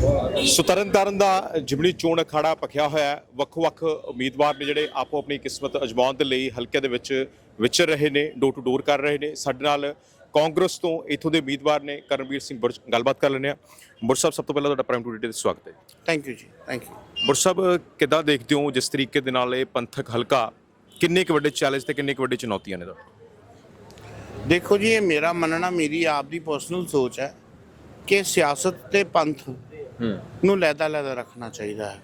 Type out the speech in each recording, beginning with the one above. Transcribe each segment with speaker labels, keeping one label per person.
Speaker 1: ਸੋ ਤਰਨਤਾਰਨ ਦਾ ਜਿਮਣੀ ਚੋਣ ਅਖਾੜਾ ਪਖਿਆ ਹੋਇਆ ਵੱਖ-ਵੱਖ ਉਮੀਦਵਾਰ ਨੇ ਜਿਹੜੇ ਆਪੋ ਆਪਣੀ ਕਿਸਮਤ ਅਜਮਾਉਣ ਦੇ ਲਈ ਹਲਕੇ ਦੇ ਵਿੱਚ ਵਿਚਰ ਰਹੇ ਨੇ ਡੋਰ ਟੂ ਡੋਰ ਕਰ ਰਹੇ ਨੇ। ਸਾਡੇ ਨਾਲ ਕਾਂਗਰਸ ਤੋਂ ਇਥੋਂ ਦੇ ਉਮੀਦਵਾਰ ਨੇ ਕਰਨਵੀਰ ਸਿੰਘ ਬੁਰਜ ਗੱਲਬਾਤ ਕਰ ਲੈਂਦੇ ਆ ਬੁਰਜ ਸਾਹਿਬ ਸਭ ਤੋਂ ਪਹਿਲਾਂ ਤੁਹਾਡਾ ਪ੍ਰਾਈਮ ਟੂ ਡੇ ਤੇ ਸਵਾਗਤ ਹੈ
Speaker 2: ਥੈਂਕ ਯੂ ਜੀ ਥੈਂਕ ਯੂ
Speaker 1: ਬੁਰਜ ਸਾਹਿਬ ਕਿੱਦਾਂ ਦੇਖਦੇ ਹੋ ਜਿਸ ਤਰੀਕੇ ਦੇ ਨਾਲ ਇਹ ਪੰਥਕ ਹਲਕਾ ਕਿੰਨੇ ਕੁ ਵੱਡੇ ਚੈਲੰਜ ਤੇ ਕਿੰਨੇ ਕੁ ਵੱਡੀ ਚੁਣੌਤੀਆਂ ਨੇ ਤੁਹਾਡੇ?
Speaker 2: ਦੇਖੋ ਜੀ ਇਹ ਮੇਰਾ ਮੰਨਣਾ ਮੇਰੀ ਆਪ ਦੀ ਪਰਸਨਲ ਸੋਚ ਹੈ ਕਿ ਸਿਆਸਤ ਤੇ ਪੰਥ ਨੂੰ ਲੈਦਾ ਲੈਦਾ ਰੱਖਣਾ ਚਾਹੀਦਾ ਹੈ।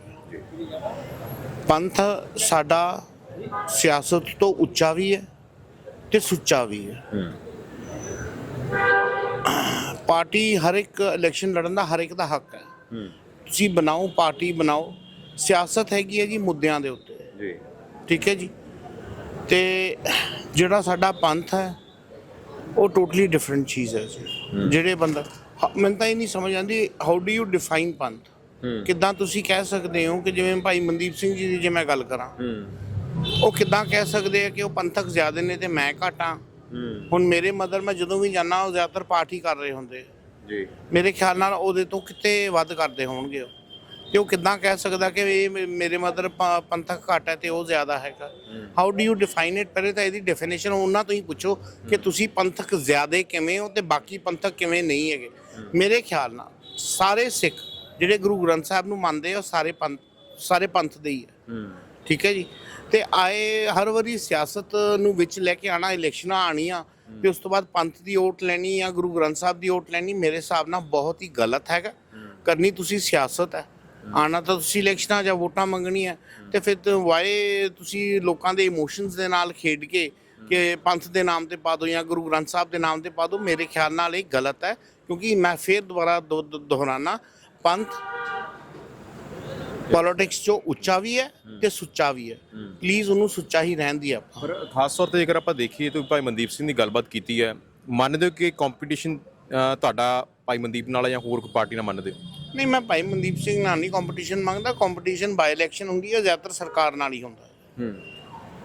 Speaker 2: ਪੰਥ ਸਾਡਾ ਸਿਆਸਤ ਤੋਂ ਉੱਚਾ ਵੀ ਹੈ ਤੇ ਸੁੱਚਾ ਵੀ ਹੈ। ਪਾਰਟੀ ਹਰ ਇੱਕ ਇਲੈਕਸ਼ਨ ਲੜਨ ਦਾ ਹਰ ਇੱਕ ਦਾ ਹੱਕ ਹੈ। ਤੁਸੀਂ ਬਣਾਓ ਪਾਰਟੀ ਬਣਾਓ। ਸਿਆਸਤ ਹੈਗੀ ਹੈ ਜੀ ਮੁੱਦਿਆਂ ਦੇ ਉੱਤੇ।
Speaker 1: ਜੀ।
Speaker 2: ਠੀਕ ਹੈ ਜੀ। ਤੇ ਜਿਹੜਾ ਸਾਡਾ ਪੰਥ ਹੈ ਉਹ ਟੋਟਲੀ ਡਿਫਰੈਂਟ ਚੀਜ਼ ਹੈ ਜੀ। ਜਿਹੜੇ ਬੰਦਾ ਹ- ਮੈਨੂੰ ਤਾਂ ਇਹ ਨਹੀਂ ਸਮਝ ਆਉਂਦੀ ਹਾਊ ਡੂ ਯੂ ਡਿਫਾਈਨ ਪੰਥ?
Speaker 1: ਹੂੰ।
Speaker 2: ਕਿੱਦਾਂ ਤੁਸੀਂ ਕਹਿ ਸਕਦੇ ਹੋ ਕਿ ਜਿਵੇਂ ਭਾਈ ਮਨਦੀਪ ਸਿੰਘ ਜੀ ਦੀ ਜੇ ਮੈਂ ਗੱਲ ਕਰਾਂ।
Speaker 1: ਹੂੰ।
Speaker 2: ਉਹ ਕਿੱਦਾਂ ਕਹਿ ਸਕਦੇ ਆ ਕਿ ਉਹ ਪੰਥਕ ਜ਼ਿਆਦੇ ਨੇ ਤੇ ਮੈਂ ਘਾਟਾਂ
Speaker 1: ਹੂੰ।
Speaker 2: ਹੁਣ ਮੇਰੇ ਮਦਰ ਮੈਂ ਜਦੋਂ ਵੀ ਜਾਣਾ ਉਹ ਜ਼ਿਆਦਾਤਰ ਪਾਰਟੀ ਕਰ ਰਹੇ ਹੁੰਦੇ
Speaker 1: ਜੀ।
Speaker 2: ਮੇਰੇ ਖਿਆਲ ਨਾਲ ਉਹਦੇ ਤੋਂ ਕਿਤੇ ਵੱਧ ਕਰਦੇ ਹੋਣਗੇ ਉਹ। ਤੇ ਉਹ ਕਿੱਦਾਂ ਕਹਿ ਸਕਦਾ ਕਿ ਇਹ ਮੇ- ਮੇਰੇ ਮਦਰ ਪੰਥਕ ਘੱਟ ਹੈ ਤੇ ਉਹ ਜ਼ਿਆਦਾ ਹੈਗਾ। How do you define it ਪਹਿਲੇ ਤਾਂ ਇਹਦੀ ਡੈਫੀਨੇਸ਼ਨ ਉਹਨਾਂ ਤੋਂ ਹੀ ਪੁੱਛੋ ਕਿ ਤੁਸੀਂ ਪੰਥਕ ਜ਼ਿਆਦੇ ਕਿਵੇਂ ਹੋ ਤੇ ਬਾਕੀ ਪੰਥਕ ਕਿਵੇਂ ਨਹੀਂ ਹੈਗੇ। ਮੇਰੇ ਖਿਆਲ ਨਾਲ ਸਾਰੇ ਸਿੱਖ ਜਿਹੜੇ ਗੁਰੂ ਗ੍ਰੰਥ ਸਾਹਿਬ ਨੂੰ ਮੰਨਦੇ ਆ ਉਹ ਸਾਰੇ ਪੰਥ ਸਾਰੇ ਪੰਥ ਦੇ ਹੀ ਹੈ
Speaker 1: ਹੂੰ।
Speaker 2: ਠੀਕ ਹੈ ਜੀ? ਤੇ ਆਏ ਹਰ ਵਾਰੀ ਸਿਆਸਤ ਨੂੰ ਵਿੱਚ ਲੈ ਕੇ ਆਣਾ ਇਲੈਕਸ਼ਨਾਂ ਆਣੀਆਂ ਤੇ ਉਸ ਤੋਂ ਬਾਅਦ ਪੰਥ ਦੀ ਓਟ ਲੈਣੀ ਜਾਂ ਗੁਰੂ ਗ੍ਰੰਥ ਸਾਹਿਬ ਦੀ ਓਟ ਲੈਣੀ ਮੇਰੇ ਹਿਸਾਬ ਨਾਲ ਬਹੁਤ ਹੀ ਗਲਤ ਹੈਗਾ। ਕਰਨੀ ਤੁਸੀਂ ਸਿਆਸਤ ਹੈ। ਆਣਾ ਤਾਂ ਤੁਸੀਂ ਇਲੈਕਸ਼ਨਾਂ ਜਾਂ ਵੋਟਾਂ ਮੰਗਣੀਆਂ ਤੇ ਫਿਰ ਵਾਏ ਤੁਸੀਂ ਲੋਕਾਂ ਦੇ ਇਮੋਸ਼ਨਸ ਦੇ ਨਾਲ ਖੇਡ ਕੇ ਕਿ ਪੰਥ ਦੇ ਨਾਮ ਤੇ ਪਾ ਦਿਓ ਜਾਂ ਗੁਰੂ ਗ੍ਰੰਥ ਸਾਹਿਬ ਦੇ ਨਾਮ ਤੇ ਪਾ ਦਿਓ ਮੇਰੇ ਖਿਆਲ ਨਾਲ ਇਹ ਗਲਤ ਹੈ। ਕਿਉਂਕਿ ਮੈਂ ਫੇਰ ਦੁਬਾਰਾ ਦੁ- ਦੁ- ਦੁਹਰਾਨਾ। ਪੰਥ ਪੋਲਿਟਿਕਸ 'ਚੋਂ ਉੱਚਾ ਵੀ ਹੈ ਤੇ ਸੁੱਚਾ ਵੀ ਹੈ। ਪਲੀਜ਼ ਉਹਨੂੰ ਸੁੱਚਾ ਹੀ ਰਹਿਣ ਦੀ ਆਪਾਂ।
Speaker 1: ਪਰ ਖਾਸ ਤੌਰ ਤੇ ਜੇਕਰ ਆਪਾਂ ਦੇਖੀਏ ਤਾਂ ਭਾਈ ਮਨਦੀਪ ਸਿੰਘ ਦੀ ਗੱਲਬਾਤ ਕੀਤੀ ਹੈ ਮੰਨਦੇ ਹੋ ਕਿ ਕੰਪੀਟੀਸ਼ਨ ਤੁਹਾਡਾ ਭਾਈ ਮਨਦੀਪ ਨਾਲ ਜਾਂ ਹੋਰ ਕੋਈ ਪਾਰਟੀ ਨਾਲ ਮੰਨਦੇ ਹੋ?
Speaker 2: ਨਹੀਂ ਮੈਂ ਭਾਈ ਮਨਦੀਪ ਸਿੰਘ ਨਾਲ ਨਹੀਂ ਕੰਪੀਟੀਸ਼ਨ ਮੰਗਦਾ। ਕੰਪੀਟੀਸ਼ਨ ਬਾਈ ਇਲੈਕਸ਼ਨ ਹੁੰਦੀ ਹੈ ਜ਼ਿਆਦਾਤਰ ਸਰਕਾਰ ਨਾਲ ਹੀ ਹੁੰਦਾ ਹੂੰ।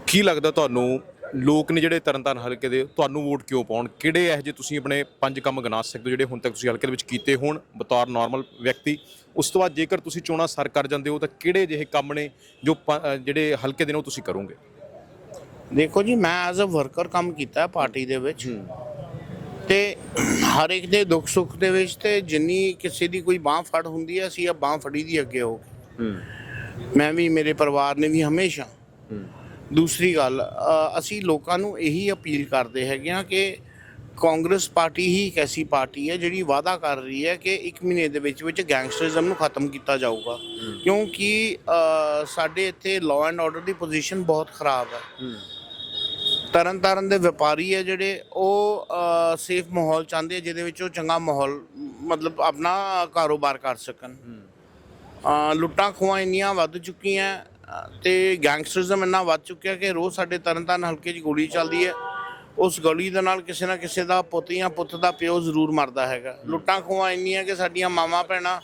Speaker 1: ਕੀ ਲੱਗਦਾ ਤੁਹਾਨੂੰ ਲੋਕ ਨੇ ਜਿਹੜੇ ਤਰਨਤਾਰਨ ਹਲਕੇ ਦੇ ਤੁਹਾਨੂੰ ਵੋਟ ਕਿਉਂ ਪਾਉਣ? ਕਿਹੜੇ ਇਹੋ ਜਿਹੇ ਤੁਸੀਂ ਆਪਣੇ ਪੰਜ ਕੰਮ ਗਿਣਾ ਸਕਦੇ ਹੋ ਜਿਹੜੇ ਹੁਣ ਤੱਕ ਤੁਸੀਂ ਹਲਕੇ ਦੇ ਵਿੱਚ ਕੀਤੇ ਹੋਣ ਬਤੌਰ ਨਾਰਮਲ ਵਿਅਕਤੀ? ਉਸ ਤੋਂ ਬਾਅਦ ਜੇਕਰ ਤੁਸੀਂ ਚੋਣਾਂ ਸਰ ਕਰ ਜਾਂਦੇ ਹੋ ਤਾਂ ਕਿਹੜੇ ਜਿਹੇ ਕੰਮ ਨੇ ਜੋ ਜਿਹੜੇ ਹਲਕੇ ਦੇ ਨੇ ਉਹ ਤੁਸੀਂ ਕਰੋਗੇ?
Speaker 2: ਦੇਖੋ ਜੀ ਮੈਂ ਐਜ਼ ਅ ਵਰਕਰ ਕੰਮ ਕੀਤਾ ਪਾਰਟੀ ਦੇ ਵਿੱਚ। ਤੇ ਹਰ ਇੱਕ ਦੇ ਦੁੱਖ ਸੁੱਖ ਦੇ ਵਿੱਚ ਤੇ ਜਿੰਨੀ ਕਿਸੇ ਦੀ ਕੋਈ ਬਾਹ ਫੜ ਹੁੰਦੀ ਹੈ ਅਸੀਂ ਇਹ ਬਾਹ ਫੜੀ ਦੀ ਅੱਗੇ ਹੋ ਕੇ। ਮੈਂ ਵੀ ਮੇਰੇ ਪਰਿਵਾਰ ਨੇ ਵੀ ਹਮੇਸ਼ਾ। ਦੂਸਰੀ ਗੱਲ ਅਸੀਂ ਲੋਕਾਂ ਨੂੰ ਇਹੀ ਅਪੀਲ ਕਰਦੇ ਹੈਗੇ ਆ ਕਿ ਕਾਂਗਰਸ ਪਾਰਟੀ ਹੀ ਇੱਕ ਐਸੀ ਪਾਰਟੀ ਹੈ ਜਿਹੜੀ ਵਾਅਦਾ ਕਰ ਰਹੀ ਹੈ ਕਿ 1 ਮਹੀਨੇ ਦੇ ਵਿੱਚ ਵਿੱਚ ਗੈਂਗਸਟਰਿਜ਼ਮ ਨੂੰ ਖਤਮ ਕੀਤਾ ਜਾਊਗਾ। ਕਿਉਂਕਿ ਸਾਡੇ ਇੱਥੇ ਲਾਅ ਐਂਡ ਆਰਡਰ ਦੀ ਪੋਜੀਸ਼ਨ ਬਹੁਤ ਖਰਾਬ ਹੈ। ਤਰਨ ਤਾਰਨ ਦੇ ਵਪਾਰੀ ਹੈ ਜਿਹੜੇ ਉਹ ਸੇਫ ਮਾਹੌਲ ਚਾਹੁੰਦੇ ਆ ਜਿਹਦੇ ਵਿੱਚ ਉਹ ਚੰਗਾ ਮਾਹੌਲ ਮਤਲਬ ਆਪਣਾ ਕਾਰੋਬਾਰ ਕਰ ਸਕਣ। ਲੁੱਟਾਂ ਖੋਹਾਂ ਇੰਨੀਆਂ ਵੱਧ ਚੁੱਕੀਆਂ ਤੇ ਗੈਂਗਸਟਰਿਜ਼ਮ ਇੰਨਾ ਵੱਧ ਚੁੱਕਿਆ ਕਿ ਰੋਜ਼ ਸਾਡੇ ਤਰਨਤਾਰਨ ਹਲਕੇ 'ਚ ਗੋਲੀ ਚੱਲਦੀ ਹੈ। ਉਸ ਗੋਲੀ ਦੇ ਨਾਲ ਕਿਸੇ ਨਾ ਕਿਸੇ ਦਾ ਪੁੱਤ ਜਾਂ ਪੁੱਤ ਦਾ ਪਿਓ ਜ਼ਰੂਰ ਮਰਦਾ ਹੈਗਾ। ਲੁੱਟਾਂ ਖੋਹਾਂ ਇੰਨੀਆਂ ਕਿ ਸਾਡੀਆਂ ਮਾਵਾਂ, ਭੈਣਾਂ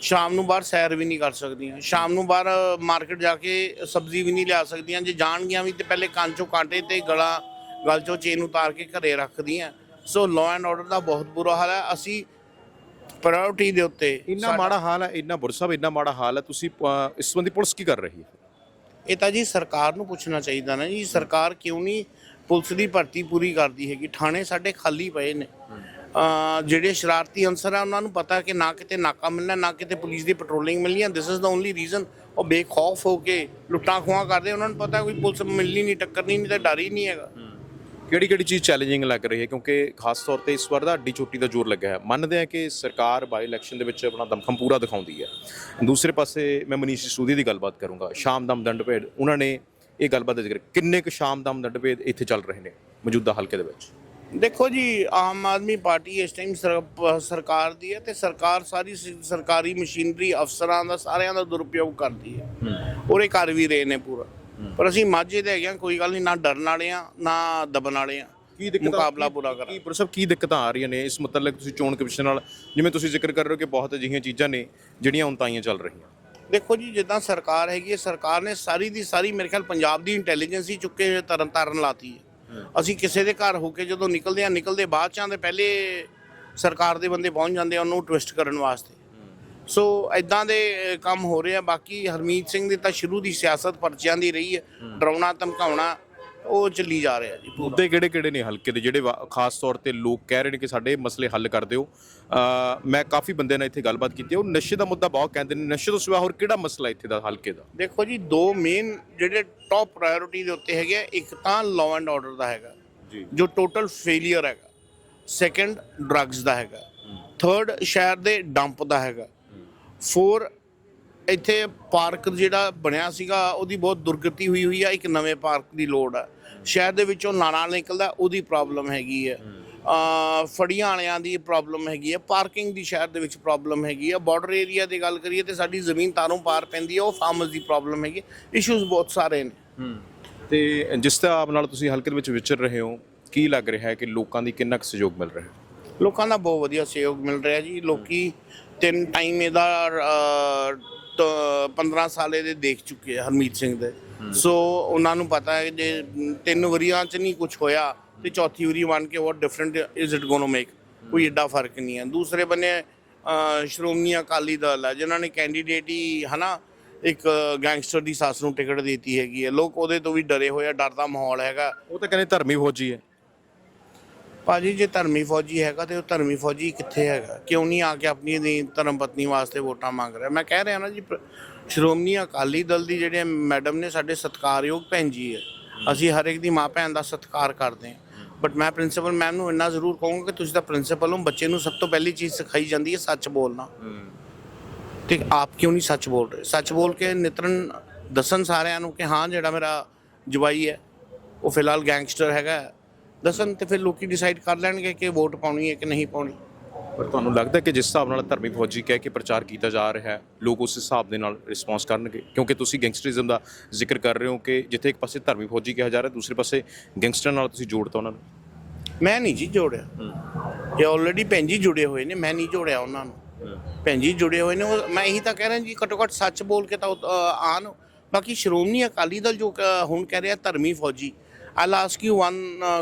Speaker 2: ਸ਼ਾਮ ਨੂੰ ਬਾਹਰ ਸੈਰ ਵੀ ਨਹੀਂ ਕਰ ਸਕਦੀਆਂ। ਸ਼ਾਮ ਨੂੰ ਬਾਹਰ ਮਾਰਕੀਟ ਜਾ ਕੇ ਸਬਜ਼ੀ ਵੀ ਨਹੀਂ ਲਿਆ ਸਕਦੀਆਂ। ਜੇ ਜਾਣਗੀਆਂ ਵੀ ਤੇ ਪਹਿਲੇ ਕੰਨ ਚੋਂ ਕਾਂਟੇ ਤੇ ਗਲਾ, ਗਲ ਚੋਂ ਚੇਨ ਉਤਾਰ ਕੇ ਘਰੇ ਰੱਖਦੀਆਂ। ਸੋ ਲਾਅ ਐਂਡ ਆਰਡਰ ਦਾ ਬਹੁਤ ਬੁਰਾ ਹਾਲ ਹੈ। ਅਸੀਂ ਪ੍ਰਾਇੋਰਟੀ ਦੇ ਉੱਤੇ
Speaker 1: ਇੰਨਾ ਮਾੜਾ ਹਾਲ ਹੈ ਇੰਨਾ ਬੁਰ ਸਾਹਿਬ ਇੰਨਾ ਮਾੜਾ ਹਾਲ ਹੈ ਤੁਸੀਂ ਅ, ਇਸ ਸੰਬੰਧੀ ਪੁਲਿਸ ਕੀ ਕਰ ਰਹੀ ਹੈ?
Speaker 2: ਇਹ ਤਾਂ ਜੀ ਸਰਕਾਰ ਨੂੰ ਪੁੱਛਣਾ ਚਾਹੀਦਾ ਨਾ ਜੀ ਸਰਕਾਰ ਕਿਉਂ ਨਹੀਂ ਪੁਲਿਸ ਦੀ ਭਰਤੀ ਪੂਰੀ ਕਰਦੀ ਹੈਗੀ? ਥਾਣੇ ਸਾਡੇ ਖਾਲੀ ਪਏ ਨੇ। ਜਿਹੜੇ ਸ਼ਰਾਰਤੀ ਅਨਸਰ ਆ ਉਹਨਾਂ ਨੂੰ ਪਤਾ ਕਿ ਨਾ ਕਿਤੇ ਨਾਕਾ ਮਿਲਣਾ ਨਾ ਕਿਤੇ ਪੁਲਿਸ ਦੀ ਪੈਟਰੋਲਿੰਗ ਮਿਲਣੀ ਹੈ this is the only reason ਉਹ ਬੇਖੌਫ ਹੋ ਕੇ ਲੁੱਟਾਂ ਖੋਹਾਂ ਕਰਦੇ ਉਹਨਾਂ ਨੂੰ ਪਤਾ ਕੋਈ ਪੁਲਿਸ ਮਿਲਣੀ ਨਹੀਂ ਟੱਕਰਨੀ ਨਹੀਂ ਤਾਂ ਡਰ ਹੀ ਨਹੀਂ ਹੈਗਾ।
Speaker 1: ਕਿਹੜੀ ਕਿਹੜੀ ਚੀਜ਼ ਚੈਲੰਜਿੰਗ ਲੱਗ ਰਹੀ ਹੈ? ਕਿਉਂਕਿ ਖਾਸ ਤੌਰ ਤੇ ਇਸ ਵਾਰ ਦਾ ਅੱਡੀ ਚੋਟੀ ਦਾ ਜ਼ੋਰ ਲੱਗਾ ਹੈ। ਮੰਨਦੇ ਆ ਕਿ ਸਰਕਾਰ ਬਾਈ ਇਲੈਕਸ਼ਨ ਦੇ ਵਿੱਚ ਆਪਣਾ ਦਮਖਮ ਪੂਰਾ ਦਿਖਾਉਂਦੀ ਹੈ। ਦੂਸਰੇ ਪਾਸੇ ਮੈਂ ਮਨੀਸ਼ ਸਿਸੋਦੀ ਦੀ ਗੱਲਬਾਤ ਕਰੂੰਗਾ। ਸ਼ਾਮਦਮ ਦੰਡਭੇਦ ਉਹਨਾਂ ਨੇ ਇਹ ਗੱਲਬਾਤ ਜ਼ਿਕਰ ਕਿੰਨੇ ਕੁ ਸ਼ਾਮਦਮ ਦੰਡਭੇਦ ਇੱਥੇ ਚੱਲ ਰਹੇ ਨੇ ਮੌਜੂਦਾ ਹਲਕੇ ਦੇ ਵਿੱਚ?
Speaker 2: ਦੇਖੋ ਜੀ ਆਮ ਆਦਮੀ ਪਾਰਟੀ ਇਸ ਟਾਈਮ ਸਰਕਾਰ ਦੀ ਹੈ ਤੇ ਸਰਕਾਰ ਸਾਰੀ ਸਰਕਾਰੀ ਮਸ਼ੀਨਰੀ ਅਫਸਰਾਂ ਦਾ ਸਾਰਿਆਂ ਦਾ ਦੁਰਉਪਯੋਗ ਕਰਦੀ ਹੈ। ਉਹਦੇ ਕਰ ਵੀ ਰਹੇ ਨੇ ਪੂਰਾ। ਪਰ ਅਸੀਂ ਮਾਝੇ ਦੇ ਹੈਗੇ ਹਾਂ ਕੋਈ ਗੱਲ ਨਹੀਂ ਨਾ ਡਰਨ ਵਾਲੇ ਆ ਨਾ ਦਬਣ ਵਾਲੇ ਆ
Speaker 1: ਕੀ ਦਿੱਕਤਾਂ
Speaker 2: ਮੁਕਾਬਲਾ ਪੂਰਾ ਕਰਾਂ
Speaker 1: ਕੀ ਪ੍ਰਸਬ ਕੀ ਦਿੱਕਤਾਂ ਆ ਰਹੀਆਂ ਨੇ ਇਸ ਮਤਲਬ ਤੁਸੀਂ ਚੋਣ ਕਮਿਸ਼ਨ ਨਾਲ? ਜਿਵੇਂ ਤੁਸੀਂ ਜ਼ਿਕਰ ਕਰ ਰਹੇ ਹੋ ਕਿ ਬਹੁਤ ਅਜਿਹੀਆਂ ਚੀਜ਼ਾਂ ਨੇ ਜਿਹੜੀਆਂ ਹੁਣ ਤਾਈਆਂ ਚੱਲ ਰਹੀਆਂ।
Speaker 2: ਦੇਖੋ ਜੀ ਜਿੱਦਾਂ ਸਰਕਾਰ ਹੈਗੀ ਹੈ ਸਰਕਾਰ ਨੇ ਸਾਰੀ ਦੀ ਸਾਰੀ ਮੇਰੇ ਖਿਆਲ ਪੰਜਾਬ ਦੀ ਇੰਟੈਲੀਜੈਂਸ ਹੀ ਚੁੱਕ ਤਰਨ ਤਾਰਨ ਲਾਤੀ ਹੈ। ਅਸੀਂ ਕਿਸੇ ਦੇ ਘਰ ਹੋ ਕੇ ਜਦੋਂ ਨਿਕਲਦੇ ਆ ਨਿਕਲਦੇ ਬਾਅਦ ਚਾਂ ਦੇ ਪਹਿਲੇ ਸਰਕਾਰ ਦੇ ਬੰਦੇ ਪਹੁੰਚ ਜਾਂਦੇ ਆ ਉਹਨੂੰ ਟਵਿਸਟ ਕਰਨ ਵਾਸਤੇ। ਸੋ ਇਦਾਂ ਦੇ ਕੰਮ ਹੋ ਰਹੇ ਆ। ਬਾਕੀ ਹਰਮੀਤ ਸਿੰਘ ਦੀ ਤਾਂ ਸ਼ੁਰੂ ਦੀ ਸਿਆਸਤ ਪਰਚਿਆਂ ਦੀ ਰਹੀ ਹੈ। ਡਰਾਉਣਾ ਧਮਕਾਉਣਾ ਉਹ ਚੱਲੀ ਜਾ ਰਿਹਾ ਜੀ
Speaker 1: ਮੁੱਦੇ ਕਿਹੜੇ ਕਿਹੜੇ ਨੇ ਹਲਕੇ ਦੇ? ਜਿਹੜੇ ਖਾਸ ਤੌਰ ਤੇ ਲੋਕ ਕਹਿ ਰਹੇ ਨੇ ਕਿ ਸਾਡੇ ਮਸਲੇ ਹੱਲ ਕਰ ਦਿਓ। ਮੈਂ ਕਾਫੀ ਬੰਦਿਆਂ ਨਾਲ ਇੱਥੇ ਗੱਲਬਾਤ ਕੀਤੀ ਉਹ ਨਸ਼ੇ ਦਾ ਮੁੱਦਾ ਬਹੁਤ ਕਹਿੰਦੇ ਨੇ। ਨਸ਼ੇ ਤੋਂ ਸਿਵਾ ਹੋਰ ਕਿਹੜਾ ਮਸਲਾ ਇੱਥੇ ਦਾ ਹਲਕੇ ਦਾ?
Speaker 2: ਦੇਖੋ ਜੀ ਦੋ ਮੇਨ ਜਿਹੜੇ ਟੌਪ ਪ੍ਰਾਇੋਰਟੀ ਦੇ ਉੱਤੇ ਹੈਗੇ ਇੱਕ ਤਾਂ ਲਾਅ ਐਂਡ ਆਰਡਰ ਦਾ ਹੈਗਾ।
Speaker 1: ਜੀ।
Speaker 2: ਜੋ ਟੋਟਲ ਫੇਲਿਅਰ ਹੈਗਾ। ਸੈਕੰਡ ਡਰੱਗਸ ਦਾ ਹੈਗਾ। ਥਰਡ ਸ਼ਹਿਰ ਦੇ ਡੰਪ ਦਾ ਹੈਗਾ। ਫੋਰ ਇੱਥੇ ਪਾਰਕ ਜਿਹੜਾ ਬਣਿਆ ਸੀਗਾ ਉਹਦੀ ਬਹੁਤ ਦੁਰਗਤੀ ਹੋਈ ਹੋਈ ਆ ਇੱਕ ਨਵੇਂ ਪਾਰਕ ਦੀ ਲੋੜ ਆ। ਸ਼ਹਿਰ ਦੇ ਵਿੱਚੋਂ ਨਾਲਾ ਨਿਕਲਦਾ ਉਹਦੀ ਪ੍ਰੋਬਲਮ ਹੈਗੀ ਅ ਫੜੀਆਂ ਵਾਲਿਆਂ ਦੀ ਪ੍ਰੋਬਲਮ ਹੈਗੀ ਹੈ ਪਾਰਕਿੰਗ ਦੀ ਸ਼ਹਿਰ ਦੇ ਵਿੱਚ ਪ੍ਰੋਬਲਮ ਹੈਗੀ ਹੈ ਬਾਰਡਰ ਏਰੀਆ ਦੀ ਗੱਲ ਕਰੀਏ ਤੇ ਸਾਡੀ ਜ਼ਮੀਨ ਤਾਰੋਂ ਪਾਰ ਪੈਂਦੀ ਹੈ ਉਹ ਫਾਰਮਰਸ ਦੀ ਪ੍ਰੋਬਲਮ ਹੈਗੀ ਇਸ਼ੂਜ਼ ਬਹੁਤ ਸਾਰੇ ਨੇ।
Speaker 1: ਤੇ ਜਿਸ ਤਰ੍ਹਾਂ ਨਾਲ ਤੁਸੀਂ ਹਲਕੇ ਦੇ ਵਿੱਚ ਵਿਚਰ ਰਹੇ ਹੋ ਕੀ ਲੱਗ ਰਿਹਾ ਹੈ ਕਿ ਲੋਕਾਂ ਦੀ ਕਿੰਨਾ ਕੁ ਸਹਿਯੋਗ ਮਿਲ ਰਿਹਾ ਹੈ?
Speaker 2: ਲੋਕਾਂ ਦਾ ਬਹੁਤ ਵਧੀਆ ਸਹਿਯੋਗ ਮਿਲ ਰਿਹਾ ਜੀ। ਲੋਕੀ ਤਿੰਨ ਟਾਈਮ ਇਹਦਾ ਅਹ, ਤ- 15 ਸਾਲੇ ਦੇ ਦੇਖ ਚੁੱਕੇ ਆ ਹਰਮੀਤ ਸਿੰਘ ਦੇ। ਸੋ ਉਹਨਾਂ ਨੂੰ ਪਤਾ ਹੈ ਜੇ ਤਿੰਨ ਵਰੀਆਂ ਚ ਨਹੀਂ ਕੁਝ ਹੋਇਆ ਤੇ ਚੌਥੀ ਵਾਰੀ ਬਣ ਕੇ what different is it gonna make ਕੋਈ ਏਡਾ ਫ਼ਰਕ ਨਹੀਂ ਹੈ। ਦੂਸਰੇ ਬੰਨੇ ਸ਼੍ਰੋਮਣੀ ਅਕਾਲੀ ਦਲ ਹੈ ਜਿਨ੍ਹਾਂ ਨੇ ਕੈਂਡੀਡੇਟ ਹੀ ਹਨਾ ਇੱਕ ਗੈਂਗਸਟਰ ਦੀ ਸੱਸ ਨੂੰ ਟਿਕਟ ਦਿੱਤੀ ਹੈਗੀ ਹੈ। ਲੋਕ ਉਹਦੇ ਤੋਂ ਵੀ ਡਰੇ ਹੋਏ ਆ ਡਰ ਦਾ ਮਾਹੌਲ ਹੈਗਾ।
Speaker 1: ਉਹ ਤਾਂ ਕਹਿੰਦੇ ਧਰਮੀ ਫੌਜੀ ਹੈ।
Speaker 2: ਭਾਜੀ ਜੇ ਧਰਮੀ ਫੌਜੀ ਹੈਗਾ ਤੇ ਉਹ ਧਰਮੀ ਫੌਜੀ ਕਿੱਥੇ ਹੈਗਾ? ਕਿਉਂ ਨਹੀਂ ਆ ਕੇ ਆਪਣੀ ਦੀ ਧਰਮ ਪਤਨੀ ਵਾਸਤੇ ਵੋਟਾਂ ਮੰਗ ਰਿਹਾ? ਮੈਂ ਕਹਿ ਰਿਹਾ ਨਾ ਜੀ ਸ਼੍ਰੋਮਣੀ ਅਕਾਲੀ ਦਲ ਦੀ ਜਿਹੜੇ ਮੈਡਮ ਨੇ ਸਾਡੇ ਸਤਿਕਾਰਯੋਗ ਭੈਣ ਜੀ ਹੈ। ਅਸੀਂ ਹਰ ਇੱਕ ਦੀ ਮਾਂ ਭੈਣ ਦਾ ਸਤਿਕਾਰ ਕਰਦੇ ਹਾਂ। ਬਟ ਮੈਂ ਪ੍ਰਿੰਸੀਪਲ ਮੈਮ ਨੂੰ ਇੰਨਾ ਜ਼ਰੂਰ ਕਹੂੰਗਾ ਕਿ ਤੁਸੀਂ ਤਾਂ ਪ੍ਰਿੰਸੀਪਲ ਹੋ ਬੱਚੇ ਨੂੰ ਸਭ ਤੋਂ ਪਹਿਲੀ ਚੀਜ਼ ਸਿਖਾਈ ਜਾਂਦੀ ਹੈ ਸੱਚ ਬੋਲਣਾ। ਤੇ ਆਪ ਕਿਉਂ ਨਹੀਂ ਸੱਚ ਬੋਲ ਰਹੇ? ਸੱਚ ਬੋਲ ਕੇ ਨਿਤਰਨ ਦੱਸਣ ਸਾਰਿਆਂ ਨੂੰ ਕਿ ਹਾਂ ਜਿਹੜਾ ਮੇਰਾ ਜਵਾਈ ਹੈ ਉਹ ਫਿਲਹਾਲ ਗੈਂਗਸਟਰ ਹੈਗਾ ਦੱਸਣ ਤੇ ਫਿਰ ਲੋਕੀ ਡਿਸਾਈਡ ਕਰ ਲੈਣਗੇ ਕਿ ਵੋਟ ਪਾਉਣੀ ਹੈ ਕਿ ਨਹੀਂ ਪਾਉਣੀ।
Speaker 1: ਪਰ ਤੁਹਾਨੂੰ ਲੱਗਦਾ ਕਿ ਜਿਸ ਹਿਸਾਬ ਨਾਲ ਧਰਮੀ ਫੌਜੀ ਕਹਿ ਕੇ ਪ੍ਰਚਾਰ ਕੀਤਾ ਜਾ ਰਿਹਾ ਹੈ ਲੋਕ ਉਸ ਹਿਸਾਬ ਦੇ ਨਾਲ ਰਿਸਪੌਂਸ ਕਰਨਗੇ? ਕਿਉਂਕਿ ਤੁਸੀਂ ਗੈਂਗਸਟਰਿਜ਼ਮ ਦਾ ਜ਼ਿਕਰ ਕਰ ਰਹੇ ਹੋ ਕਿ ਜਿੱਥੇ ਇੱਕ ਪਾਸੇ ਧਰਮੀ ਫੌਜੀ ਕਿਹਾ ਜਾ ਰਿਹਾ ਦੂਸਰੇ ਪਾਸੇ ਗੈਂਗਸਟਰ ਨਾਲ ਤੁਸੀਂ ਜੋੜਤਾ ਉਹਨਾਂ ਨੂੰ?
Speaker 2: ਮੈਂ ਨਹੀਂ ਜੀ ਜੋੜਿਆ। ਇਹ ਆਲਰੇਡੀ ਭੈਣ ਜੀ ਜੁੜੇ ਹੋਏ ਨੇ ਮੈਂ ਨਹੀਂ ਜੋੜਿਆ ਉਹਨਾਂ ਨੂੰ। ਭੈਣ ਜੀ ਜੁੜੇ ਹੋਏ ਨੇ ਮੈਂ ਇਹੀ ਤਾਂ ਕਹਿ ਰਿਹਾ ਜੀ ਘੱਟੋ ਘੱਟ ਸੱਚ ਬੋਲ ਕੇ ਤਾਂ ਆਉਣ। ਬਾਕੀ ਸ਼੍ਰੋਮਣੀ ਅਕਾਲੀ ਦਲ ਜੋ ਹੁਣ ਕਹਿ ਰਿਹਾ ਧਰਮੀ ਫੌਜੀ I ask you one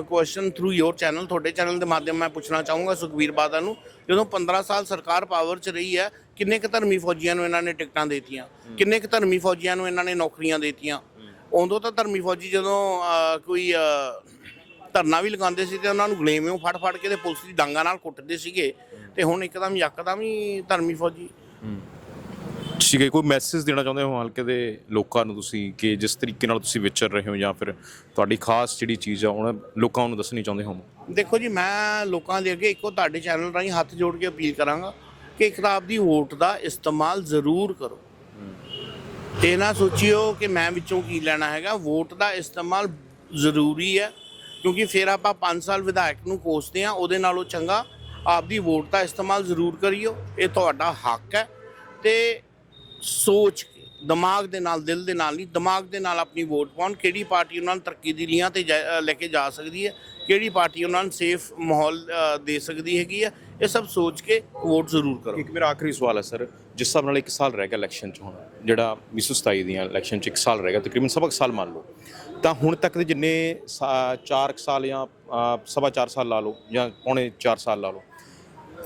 Speaker 2: question through your channel ਤੁਹਾਡੇ ਚੈਨਲ ਦੇ ਮਾਧਿਅਮ ਮੈਂ ਪੁੱਛਣਾ ਚਾਹੂੰਗਾ ਸੁਖਵੀਰ ਬਾਦਲ ਨੂੰ। ਜਦੋਂ 15 ਸਾਲ ਸਰਕਾਰ ਪਾਵਰ 'ਚ ਰਹੀ ਹੈ ਕਿੰਨੇ ਕੁ ਧਰਮੀ ਫੌਜੀਆਂ ਨੂੰ ਇਹਨਾਂ ਨੇ ਟਿਕਟਾਂ ਦੇਤੀਆਂ? ਕਿੰਨੇ ਕੁ ਧਰਮੀ ਫੌਜੀਆਂ ਨੂੰ ਇਹਨਾਂ ਨੇ ਨੌਕਰੀਆਂ ਦੇਤੀਆਂ? ਉਦੋਂ ਤਾਂ ਧਰਮੀ ਫੌਜੀ ਜਦੋਂ ਕੋਈ ਧਰਨਾ ਵੀ ਲਗਾਉਂਦੇ ਸੀ ਤੇ ਉਹਨਾਂ ਨੂੰ ਗਲੇਮਿਓ ਫੜ ਫੜ ਕੇ ਤੇ ਪੁਲਿਸ ਦੀ ਡਾਂਗਾ ਨਾਲ ਕੁੱਟਦੇ ਸੀਗੇ। ਤੇ ਹੁਣ ਇੱਕਦਮ ਯਕਦਮ ਹੀ ਧਰਮੀ ਫੌਜੀ।
Speaker 1: ਠੀਕ ਹੈ ਕੋਈ ਮੈਸੇਜ ਦੇਣਾ ਚਾਹੁੰਦੇ ਹੋ ਹਲਕੇ ਦੇ ਲੋਕਾਂ ਨੂੰ ਤੁਸੀਂ ਕਿ ਜਿਸ ਤਰੀਕੇ ਨਾਲ ਤੁਸੀਂ ਵਿਚਰ ਰਹੇ ਹੋ ਜਾਂ ਫਿਰ ਤੁਹਾਡੀ ਖਾਸ ਜਿਹੜੀ ਚੀਜ਼ ਆ ਉਹਨਾਂ ਲੋਕਾਂ ਨੂੰ ਦੱਸਣੀ ਚਾਹੁੰਦੇ ਹੋ?
Speaker 2: ਦੇਖੋ ਜੀ, ਮੈਂ ਲੋਕਾਂ ਦੇ ਅੱਗੇ ਇੱਕੋ ਤੁਹਾਡੇ ਚੈਨਲ ਰਾਹੀਂ ਹੱਥ ਜੋੜ ਕੇ ਅਪੀਲ ਕਰਾਂਗਾ ਕਿ ਕਿਤਾਬ ਦੀ ਵੋਟ ਦਾ ਇਸਤੇਮਾਲ ਜ਼ਰੂਰ ਕਰੋ। ਇਹ ਨਾ ਸੋਚਿਓ ਕਿ ਮੈਂ ਵਿੱਚੋਂ ਕੀ ਲੈਣਾ ਹੈਗਾ। ਵੋਟ ਦਾ ਇਸਤੇਮਾਲ ਜ਼ਰੂਰੀ ਹੈ, ਕਿਉਂਕਿ ਫਿਰ ਆਪਾਂ 5 ਸਾਲ ਵਿਧਾਇਕ ਨੂੰ ਕੋਸਦੇ ਆ ਉਹਦੇ ਨਾਲੋਂ ਚੰਗਾ। ਆਪਦੀ ਵੋਟ ਦਾ ਇਸਤੇਮਾਲ ਜ਼ਰੂਰ ਕਰਿਓ, ਇਹ ਤੁਹਾਡਾ ਹੱਕ ਹੈ। ਤੇ ਸੋਚ ਕੇ, ਦਿਮਾਗ ਦੇ ਨਾਲ, ਦਿਲ ਦੇ ਨਾਲ ਨਹੀਂ, ਦਿਮਾਗ ਦੇ ਨਾਲ ਆਪਣੀ ਵੋਟ ਪਾਉਣ, ਕਿਹੜੀ ਪਾਰਟੀ ਉਹਨਾਂ ਨੂੰ ਤਰੱਕੀ ਦੀ ਲੀਹਾਂ ਤੇ ਜਾ- ਲੈ ਕੇ ਜਾ ਸਕਦੀ ਹੈ, ਕਿਹੜੀ ਪਾਰਟੀ ਉਹਨਾਂ ਨੂੰ ਸੇਫ ਮਾਹੌਲ ਦੇ ਸਕਦੀ ਹੈਗੀ ਹੈ, ਇਹ ਸਭ ਸੋਚ ਕੇ ਵੋਟ ਜ਼ਰੂਰ ਕਰੋ।
Speaker 1: ਇੱਕ ਮੇਰਾ ਆਖਰੀ ਸਵਾਲ ਹੈ, ਸਰ, ਜਿਸ ਹਿਸਾਬ ਨਾਲ ਇੱਕ ਸਾਲ ਰਹਿ ਗਿਆ ਇਲੈਕਸ਼ਨ 'ਚ ਹੁਣ, ਜਿਹੜਾ 2027 ਦੀਆਂ ਇਲੈਕਸ਼ਨ 'ਚ ਇੱਕ ਸਾਲ ਰਹਿ ਗਿਆ, ਤਕਰੀਬਨ ਸਵਾ ਕੁ ਸਾਲ ਮੰਨ ਲਓ, ਤਾਂ ਹੁਣ ਤੱਕ ਦੇ ਜਿੰਨੇ 4 ਸਾਲ ਜਾਂ ਸਵਾ 4 ਸਾਲ ਲਾ ਲਓ ਜਾਂ ਪੌਣੇ 4 ਸਾਲ ਲਾ ਲਓ,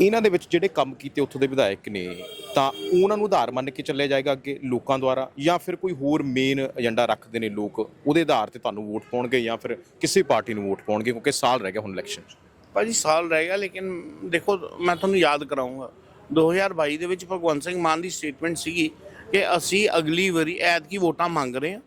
Speaker 1: ਇਹਨਾਂ ਦੇ ਵਿੱਚ ਜਿਹੜੇ ਕੰਮ ਕੀਤੇ ਉੱਥੋਂ ਦੇ ਵਿਧਾਇਕ ਨੇ ਤਾਂ ਉਹਨਾਂ ਨੂੰ ਆਧਾਰ ਮੰਨ ਕੇ ਚੱਲਿਆ ਜਾਏਗਾ ਅੱਗੇ ਲੋਕਾਂ ਦੁਆਰਾ ਜਾਂ ਫਿਰ ਕੋਈ ਹੋਰ ਮੇਨ ਏਜੰਡਾ ਰੱਖਦੇ ਨੇ ਲੋਕ, ਉਹਦੇ ਆਧਾਰ ਤੇ ਤੁਹਾਨੂੰ ਵੋਟ ਪਾਉਣਗੇ ਜਾਂ ਫਿਰ ਕਿਸੇ ਪਾਰਟੀ ਨੂੰ ਵੋਟ ਪਾਉਣਗੇ ਕਿਉਂਕਿ ਸਾਲ ਰਹਿ ਗਿਆ ਹੁਣ ਇਲੈਕਸ਼ਨ 'ਚ।
Speaker 2: ਭਾਜੀ, ਸਾਲ ਰਹਿ ਗਿਆ, ਲੇਕਿਨ ਦੇਖੋ, ਮੈਂ ਤੁਹਾਨੂੰ ਯਾਦ ਕਰਾਉਂਗਾ 2022 ਦੇ ਵਿੱਚ ਭਗਵੰਤ ਸਿੰਘ ਮਾਨ ਦੀ ਸਟੇਟਮੈਂਟ ਸੀਗੀ ਕਿ ਅਸੀਂ ਅਗਲੀ ਵਾਰੀ ਐਤਕੀ ਵੋਟਾਂ ਮੰਗ ਰਹੇ ਹਾਂ।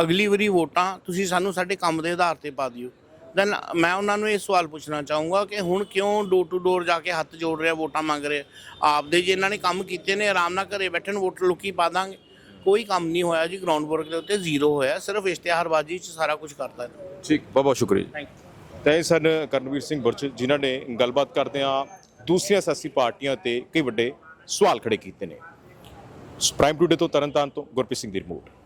Speaker 2: ਅਗਲੀ ਵਾਰੀ ਵੋਟਾਂ ਤੁਸੀਂ ਸਾਨੂੰ ਸਾਡੇ ਕੰਮ ਦੇ ਆਧਾਰ ਤੇ ਪਾ ਦਿਓ। ਦੈਨ ਮੈਂ ਉਹਨਾਂ ਨੂੰ ਇਹ ਸਵਾਲ ਪੁੱਛਣਾ ਚਾਹੂੰਗਾ ਕਿ ਹੁਣ ਕਿਉਂ ਡੋਰ ਟੂ ਡੋਰ ਜਾ ਕੇ ਹੱਥ ਜੋੜ ਰਿਹਾ ਵੋਟਾਂ ਮੰਗ ਰਹੇ? ਆਪਦੇ ਜੇ ਇਹਨਾਂ ਨੇ ਕੰਮ ਕੀਤੇ ਨੇ ਆਰਾਮ ਨਾਲ ਘਰੇ ਬੈਠੇ ਨੂੰ ਵੋਟ ਲੁਕੀ ਪਾ ਦਾਂਗੇ। ਕੋਈ ਕੰਮ ਨਹੀਂ ਹੋਇਆ ਜੀ ਗਰਾਊਂਡ ਵਰਕ ਦੇ ਉੱਤੇ ਜ਼ੀਰੋ ਹੋਇਆ ਸਿਰਫ ਇਸ਼ਤਿਹਾਰਬਾਜ਼ੀ 'ਚ ਸਾਰਾ ਕੁਝ ਕਰਦਾ ਹੈ
Speaker 1: ਠੀਕ ਬਹੁਤ ਬਹੁਤ ਸ਼ੁਕਰੀਆ ਤਾਂ ਇਹ ਸਨ ਕਰਨਵੀਰ ਸਿੰਘ ਬੁਰਜ ਜਿਨ੍ਹਾਂ ਨੇ ਗੱਲਬਾਤ ਕਰਦੇ ਆ ਦੂਸਰੀਆਂ ਸਿਆਸੀ ਪਾਰਟੀਆਂ ਤੇ ਕਈ ਵੱਡੇ ਸਵਾਲ ਖੜੇ ਕੀਤੇ ਨੇ। ਪ੍ਰਾਈਮ ਟੂਡੇ ਤੋਂ ਤਰਨਤਾਰਨ ਤੋਂ ਗੁਰਪ੍ਰੀਤ ਸਿੰਘ ਦੀ ਰਿਪੋਰਟ।